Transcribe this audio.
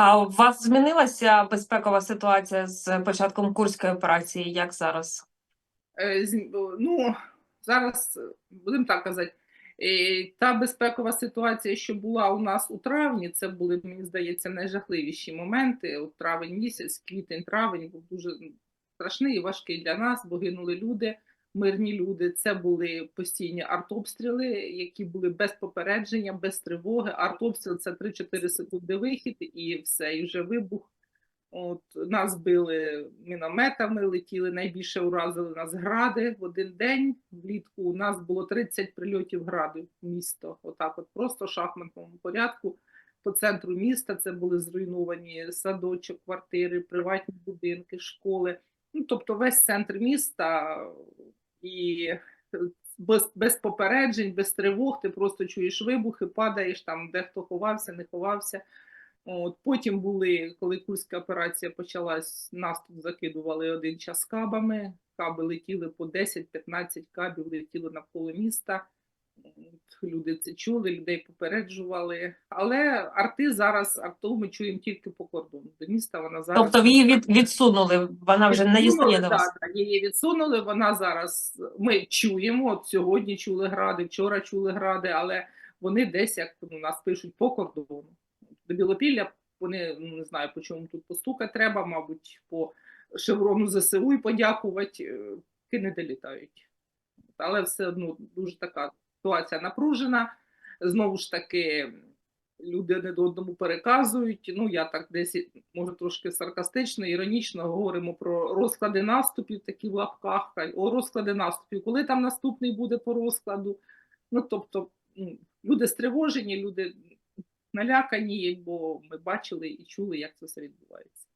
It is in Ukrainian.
А у вас змінилася безпекова ситуація з початком курської операції? Як зараз? Е, Ну, зараз е, будемо так казати. е, Та безпекова ситуація, що була у нас у травні, це були, мені здається, найжахливіші моменти. От травень місяць, квітень, травень був дуже страшний і важкий для нас, бо гинули люди, мирні люди. Це були постійні артобстріли, які були без попередження, без тривоги. Артобстріл це 3-4 секунди вихід, і все, і вже вибух. От нас били мінометами, летіли найбільше уразили нас гради в один день. Влітку у нас було 30 прильотів градів в місто. Отак, от просто в шахматному порядку. По центру міста це були зруйновані садочок, квартири, приватні будинки, школи. Ну, тобто весь центр міста і без, без попереджень, без тривог, ти просто чуєш вибухи, падаєш там, де хто ховався, не ховався. От, потім були, коли Курська операція почалась, нас тут закидували один час кабами. Каби летіли по 10-15 кабів, летіли навколо міста. Люди це чули, людей попереджували. Але арти зараз, арту ми чуємо тільки по кордону. До міста вона зараз. Тобто її від, відсунули, вона вже не дістає до вас. да, її відсунули. Вона зараз ми чуємо. От сьогодні чули гради, вчора чули гради, але вони десь як у нас пишуть по кордону. До Білопілля вони ну, не знаю, по чому тут постукати треба, мабуть, по шеврону ЗСУ і подякувати, е, ки не долітають. Але все одно дуже така ситуація напружена. Знову ж таки, люди один одному переказують. Ну, я так десь може трошки саркастично, іронічно говоримо про розклади наступів, такі в лапках. О, розклади наступів. Коли там наступний буде по розкладу? Ну, тобто, ну, люди стривожені, люди налякані, бо ми бачили і чули, як це все відбувається.